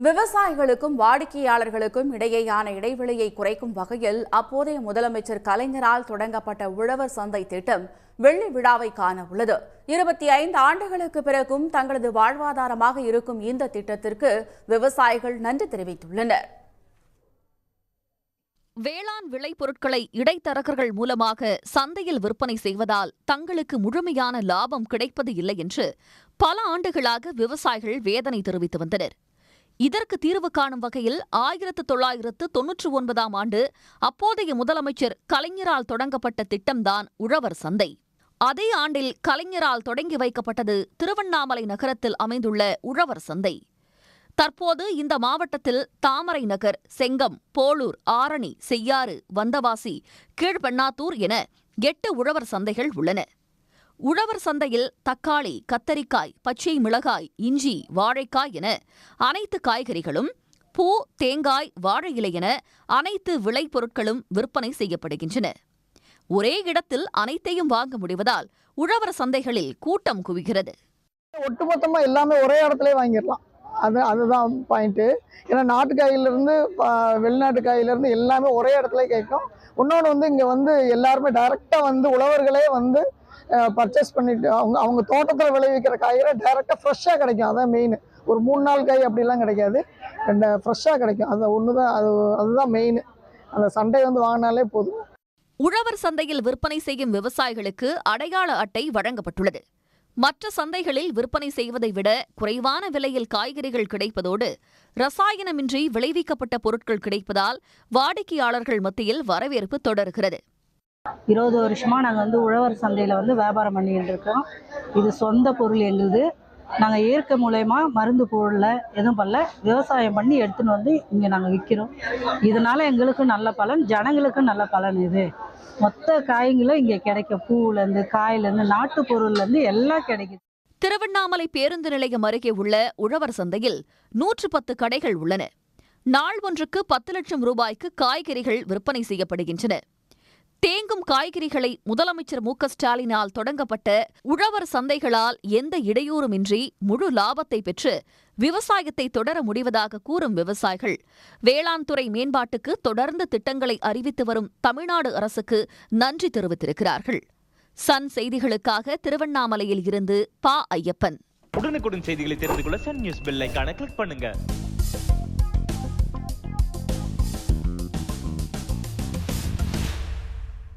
விவசாயிகளுக்கும் வாடிக்கையாளர்களுக்கும் இடையேயான இடைவெளியை குறைக்கும் வகையில் அப்போதைய முதலமைச்சர் கலைஞரால் தொடங்கப்பட்ட உழவர் சந்தை திட்டம் வெள்ளி விழாவை காண உள்ளது இருபத்தி ஐந்து ஆண்டுகளுக்கு பிறகும் தங்களது வாழ்வாதாரமாக இருக்கும் இந்த திட்டத்திற்கு விவசாயிகள் நன்றி தெரிவித்துள்ளனர். வேளாண் விளைபொருட்களை இடைத்தரகர்கள் மூலமாக சந்தையில் விற்பனை செய்வதால் தங்களுக்கு முழுமையான லாபம் கிடைப்பது இல்லை என்று பல ஆண்டுகளாக விவசாயிகள் வேதனை தெரிவித்து வந்தனர். இதற்கு தீர்வு காணும் வகையில் ஆயிரத்து தொள்ளாயிரத்து தொன்னூற்று ஒன்பதாம் ஆண்டு அப்போதைய முதலமைச்சர் கலைஞரால் தொடங்கப்பட்ட திட்டம்தான் உழவர் சந்தை. அதே ஆண்டில் கலைஞரால் தொடங்கி வைக்கப்பட்டது திருவண்ணாமலை நகரத்தில் அமைந்துள்ள உழவர் சந்தை. தற்போது இந்த மாவட்டத்தில் தாமரை நகர் செங்கம் போளூர் ஆரணி செய்யாறு வந்தவாசி கீழ்பெண்ணாத்தூர் என எட்டு உழவர் சந்தைகள் உள்ளன. உழவர் சந்தையில் தக்காளி கத்தரிக்காய் பச்சை மிளகாய் இஞ்சி வாழைக்காய் என அனைத்து காய்கறிகளும் பூ தேங்காய் வாழை இலை என அனைத்து விளைபொருட்களும் விற்பனை செய்யப்படுகின்றன. ஒரே இடத்தில் அனைத்தையும் வாங்க முடிவதால் உழவர் சந்தைகளில் கூட்டம் குவிகிறது. ஒட்டுமொத்தமாக எல்லாமே ஒரே இடத்துல வாங்கிடலாம். அது அதுதான் பாயிண்ட்டு ஏன்னா நாட்டுக்காயிலிருந்து வெளிநாட்டு காயிலிருந்து எல்லாமே ஒரே இடத்துல கேட்கும். இன்னொன்று வந்து இங்கே வந்து எல்லாருமே டைரெக்டாக வந்து உழவர்களே வந்து பர்ச்சேஸ் பண்ணிட்டு அவங்க அவங்க தோட்டத்தில் விளைவிக்கிற காய்கறி டைரெக்டாக ஃப்ரெஷ்ஷாக கிடைக்கும். அதான் மெயின் ஒரு மூணு நாள் காய் அப்படிலாம் கிடைக்காது. ஃப்ரெஷ்ஷாக கிடைக்கும். அது ஒன்று தான் அது அதுதான் மெயின் அந்த சண்டை வந்து வாங்கினாலே போதும். உழவர் சந்தையில் விற்பனை செய்யும் விவசாயிகளுக்கு அடையாள அட்டை வழங்கப்பட்டுள்ளது. மற்ற சந்தைகளில் விற்பனை செய்வதை விட குறைவான விலையில் காய்கறிகள் கிடைப்பதோடு ரசாயனமின்றி விளைவிக்கப்பட்ட பொருட்கள் கிடைப்பதால் வாடிக்கையாளர்கள் மத்தியில் வரவேற்பு தொடர்கிறது. இருபது வருஷமா நாங்கள் வந்து உழவர் சந்தையில் வந்து வியாபாரம் பண்ணிகிட்டு இருக்கோம். இது சொந்த பொருள் எங்களுது. நாங்கள் இயற்கை மூலயமா மருந்து போடல எதுவும் பண்ணல. விவசாயம் பண்ணி எடுத்துன்னு வந்து இங்கே நாங்கள் விற்கிறோம் இதனால எங்களுக்கும் நல்ல பலன் ஜனங்களுக்கும் நல்ல பலன் இது. மொத்த காய்களும் இங்கே கிடைக்கும் பூவுலேருந்து காயிலேருந்து நாட்டு பொருள்லேருந்து எல்லாம் கிடைக்குது. திருவண்ணாமலை பேருந்து நிலையம் அருகே உள்ள உழவர் சந்தையில் நூற்று பத்து கடைகள் உள்ளன. நாள் ஒன்றுக்கு பத்து லட்சம் ரூபாய்க்கு காய்கறிகள் விற்பனை செய்யப்படுகின்றன. தேங்கும் காய்கறிகளை முதலமைச்சர் மு ஸ்டாலினால் தொடங்கப்பட்ட உழவர் சந்தைகளால் எந்த இடையூறுமின்றி முழு லாபத்தை பெற்று விவசாயத்தை தொடர முடிவதாக கூறும் விவசாயிகள் வேளாண் துறை மேம்பாட்டுக்கு தொடர்ந்து திட்டங்களை அறிவித்து வரும் தமிழ்நாடு அரசுக்கு நன்றி தெரிவித்திருக்கிறார்கள். சன் செய்திகளுக்காக திருவண்ணாமலையில் இருந்து பா. ஐயப்பன். உடனுக்குடன் செய்திகளை தெரிந்து கொள்ள சன் நியூஸ் பெல் கிளிக் பண்ணுங்க.